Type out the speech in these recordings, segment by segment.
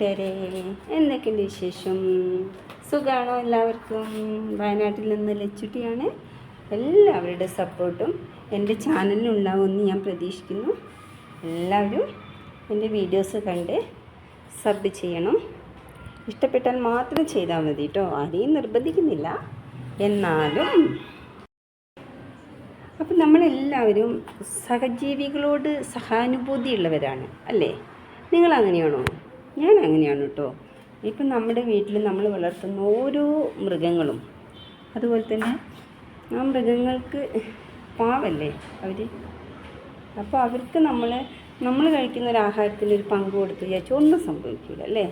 കൂട്ടുകാരെ എന്തൊക്കെയുണ്ട് വിശേഷം? സുഖമാണോ എല്ലാവർക്കും? വയനാട്ടിൽ നിന്ന് ലച്ചുട്ടിയാണ്. എല്ലാവരുടെ സപ്പോർട്ടും എന്റെ ചാനലിനുണ്ടാവുമെന്ന് ഞാൻ പ്രതീക്ഷിക്കുന്നു. എല്ലാവരും എന്റെ വീഡിയോസ് കണ്ട് സബ് ചെയ്യണം. ഇഷ്ടപ്പെട്ടാൽ മാത്രം ചെയ്താൽ മതി കേട്ടോ. ആരെയും നിർബന്ധിക്കുന്നില്ല. എന്നാലും അപ്പം നമ്മളെല്ലാവരും സഹജീവികളോട് സഹാനുഭൂതിയുള്ളവരാണ് അല്ലേ? നിങ്ങൾ അങ്ങനെയാണോ ഞാൻ അങ്ങനെയാണ് കേട്ടോ. ഇപ്പം നമ്മുടെ വീട്ടിൽ നമ്മൾ വളർത്തുന്ന ഓരോ മൃഗങ്ങളും അതുപോലെ തന്നെ ആ മൃഗങ്ങൾക്ക് പാവല്ലേ അവർ അപ്പോൾ അവർക്ക് നമ്മൾ നമ്മൾ കഴിക്കുന്ന ഒരു ആഹാരത്തിന് ഒരു പങ്ക് കൊടുത്ത് വിചാരിച്ചാൽ ഒന്നും സംഭവിക്കില്ല അല്ലേ?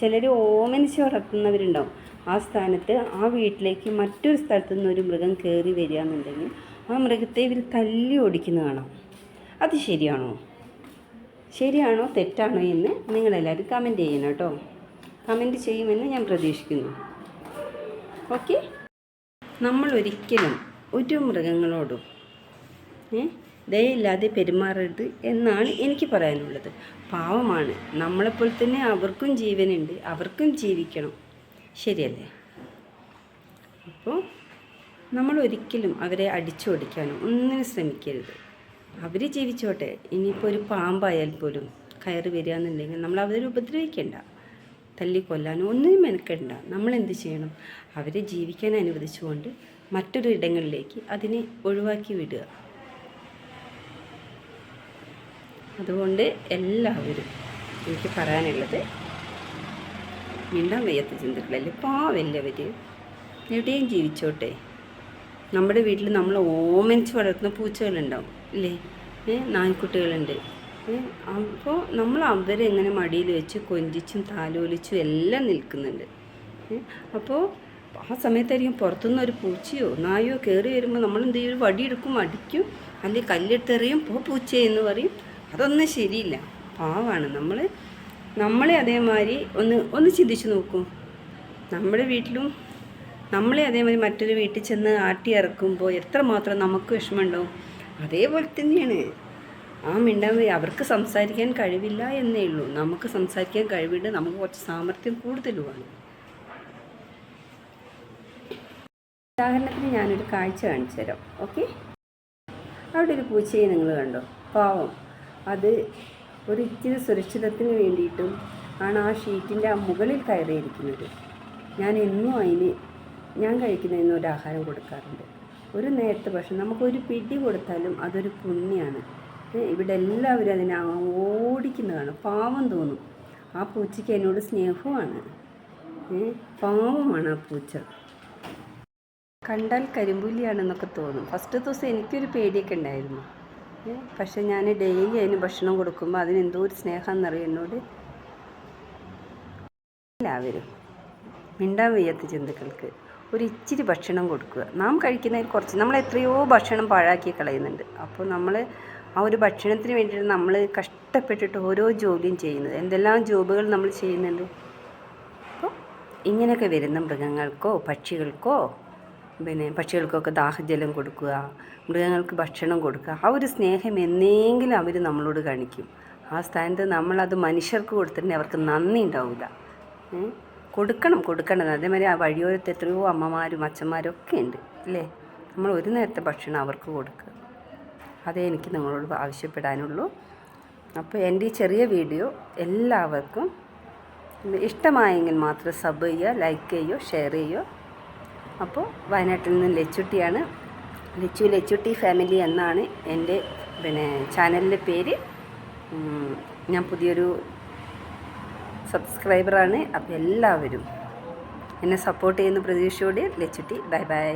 ചിലർ ഓമനിച്ച് വളർത്തുന്നവരുണ്ടാവും ആ സ്ഥാനത്ത് ആ വീട്ടിലേക്ക് മറ്റൊരു സ്ഥലത്തു നിന്ന് ഒരു മൃഗം കയറി വരിക എന്നുണ്ടെങ്കിൽ ആ മൃഗത്തെ ഇവർ തല്ലി ഓടിക്കുന്ന കാണാം. അത് ശരിയാണോ? ശരിയാണോ തെറ്റാണോ എന്ന് നിങ്ങളെല്ലാവരും കമന്റ് ചെയ്യണം കേട്ടോ. കമന്റ് ചെയ്യുമെന്ന് ഞാൻ പ്രതീക്ഷിക്കുന്നു. ഓക്കെ നമ്മൾ ഒരിക്കലും ഒരു മൃഗങ്ങളോടും ഏ ദയയില്ലാതെ പെരുമാറരുത് എന്നാണ് എനിക്ക് പറയാനുള്ളത്. പാവമാണ്. നമ്മളെപ്പോലെ തന്നെ അവർക്കും ജീവനുണ്ട്. അവർക്കും ജീവിക്കണം. ശരിയല്ലേ? അപ്പോൾ നമ്മൾ ഒരിക്കലും അവരെ അടിച്ചു ഒടിക്കാനോ ഒന്നിനും ശ്രമിക്കരുത്. അവർ ജീവിച്ചോട്ടെ. ഇനിയിപ്പോൾ ഒരു പാമ്പായാൽ പോലും കയറി വരിക എന്നുണ്ടെങ്കിൽ നമ്മൾ അവരെ ഉപദ്രവിക്കേണ്ട. തല്ലിക്കൊല്ലാനോ ഒന്നിനും നമ്മൾ എന്ത് ചെയ്യണം? അവരെ ജീവിക്കാൻ അനുവദിച്ചുകൊണ്ട് മറ്റൊരു ഇടങ്ങളിലേക്ക് അതിനെ ഒഴിവാക്കി വിടുക. അതുകൊണ്ട് എല്ലാവരും എനിക്ക് പറയാനുള്ളത് മിണ്ടാൻ വയ്യാത്ത ചിന്തകളല്ലേ പാവല്ലേ അവർ എവിടെയും ജീവിച്ചോട്ടെ. നമ്മുടെ വീട്ടിൽ നമ്മൾ ഓമനിച്ച് വളർത്തുന്ന പൂച്ചകളുണ്ടാവും ഇല്ലേ? നായ്ക്കുട്ടികളുണ്ട്. അപ്പോൾ നമ്മൾ അവരെ എങ്ങനെ മടിയിൽ വെച്ച് കൊഞ്ചിച്ചും താലോലിച്ചും എല്ലാം നിൽക്കുന്നുണ്ട്. അപ്പോൾ ആ സമയത്തായിരിക്കും പുറത്തുനിന്ന് ഒരു പൂച്ചയോ നായോ കയറി വരുമ്പോൾ നമ്മൾ എന്ത് ചെയ്യും വടിയെടുക്കും അടിക്കും. അല്ലെങ്കിൽ കല്ലെടുത്തെറിയും പോ പൂച്ചേ എന്ന് പറയും. അതൊന്നും ശരിയില്ല. പാവാണ്. നമ്മൾ നമ്മളെ അതേമാതിരി ഒന്ന് ഒന്ന് ചിന്തിച്ച് നോക്കൂ. നമ്മുടെ വീട്ടിലും നമ്മളെ അതേമാതിരി മറ്റൊരു വീട്ടിൽ ചെന്ന് ആട്ടി ഇറക്കുമ്പോൾ എത്രമാത്രം നമുക്ക് വിഷമമുണ്ടാവും. അതേപോലെ തന്നെയാണ്. ആ മിണ്ടാൻ അവർക്ക് സംസാരിക്കാൻ കഴിവില്ല എന്നേ ഉള്ളൂ. നമുക്ക് സംസാരിക്കാൻ കഴിവുണ്ട് നമുക്ക് കുറച്ച് സാമർഥ്യം കൂടുതലുമാണ് ഉദാഹരണത്തിന് ഞാനൊരു കാഴ്ച കാണിച്ചു തരാം. ഓക്കെ? അവിടെ ഒരു പൂച്ചയെ നിങ്ങൾ കണ്ടോ? പാവം. അത് ഒരു ഇച്ചിരി സുരക്ഷിതത്തിന് വേണ്ടിയിട്ടും ആണ് ആ ഷീറ്റിന്റെ ആ മുകളിൽ കയറിയിരിക്കുന്നത്. ഞാൻ എന്നും അതിന് ഞാൻ കഴിക്കുന്നതിന് ഒരു ആഹാരം കൊടുക്കാറുണ്ട്. ഒരു നേരത്തെ ഭക്ഷണം നമുക്കൊരു പിടി കൊടുത്താലും അതൊരു പുണ്യാണ്. ഇവിടെ എല്ലാവരും അതിനെ ഓടിക്കുന്നതാണ്. പാവം തോന്നും. ആ പൂച്ചയ്ക്ക് എന്നോട് സ്നേഹമാണ് ഏ, പാവമാണ് ആ പൂച്ച. കണ്ടാൽ കരിമ്പുലിയാണെന്നൊക്കെ തോന്നും. ഫസ്റ്റ് ദിവസം എനിക്കൊരു പേടിയൊക്കെ ഉണ്ടായിരുന്നു. പക്ഷെ ഞാൻ ഡെയിലി അതിന് ഭക്ഷണം കൊടുക്കുമ്പോൾ അതിന് എന്തോ ഒരു സ്നേഹമെന്നറിയും എന്നോട് എല്ലാവരും. മിണ്ടാൻ വയ്യാത്ത ജന്തുക്കൾക്ക്. ഒരു ഇച്ചിരി ഭക്ഷണം കൊടുക്കുക. നാം കഴിക്കുന്നതിൽ കുറച്ച് നമ്മൾ എത്രയോ ഭക്ഷണം പാഴാക്കി കളയുന്നുണ്ട്. അപ്പോൾ നമ്മൾ ആ ഒരു ഭക്ഷണത്തിന് വേണ്ടിയിട്ട് നമ്മൾ കഷ്ടപ്പെട്ടിട്ട് ഓരോ ജോലിയും ചെയ്യുന്നത്. എന്തെല്ലാം ജോബുകൾ നമ്മൾ ചെയ്യുന്നുണ്ട്? അപ്പോൾ ഇങ്ങനെയൊക്കെ വരുന്ന മൃഗങ്ങൾക്കോ പക്ഷികൾക്കോ പിന്നെ പക്ഷികൾക്കൊക്കെ ദാഹജലം കൊടുക്കുക മൃഗങ്ങൾക്ക് ഭക്ഷണം കൊടുക്കുക. ആ ഒരു സ്നേഹം എന്നെങ്കിലും അവർ നമ്മളോട് കാണിക്കും. ആ സ്ഥാനത്ത് നമ്മളത് മനുഷ്യർക്ക് കൊടുത്തിട്ടുണ്ടെങ്കിൽ അവർക്ക് നന്ദി ഉണ്ടാവില്ല? കൊടുക്കണം കൊടുക്കണം. അതേമാതിരി ആ വഴിയോരത്ത് എത്രയോ അമ്മമാരും അച്ഛന്മാരും ഒക്കെ ഉണ്ട് അല്ലേ? നമ്മൾ ഒരു നേരത്തെ ഭക്ഷണം അവർക്ക് കൊടുക്കുക. അതേ എനിക്ക് നിങ്ങളോട് ആവശ്യപ്പെടാനുള്ളൂ. അപ്പോൾ എന്റെ ഈ ചെറിയ വീഡിയോ എല്ലാവർക്കും ഇഷ്ടമായെങ്കിൽ മാത്രം സബ് ചെയ്യുക ലൈക്ക് ചെയ്യുക ഷെയർ ചെയ്യുക. അപ്പോൾ വയനാട്ടിൽ നിന്ന് ലച്ചുട്ടിയാണ്. ലച്ചു ലച്ചുട്ടി ഫാമിലി എന്നാണ് എന്റെ പിന്നെ ചാനലിന്റെ പേര്. ഞാൻ പുതിയൊരു സബ്സ്ക്രൈബറാണ് അപ്പോൾ എല്ലാവരും എന്നെ സപ്പോർട്ട് ചെയ്യുന്ന പ്രതീക്ഷയോടെ ലച്ചുട്ടി. Bye bye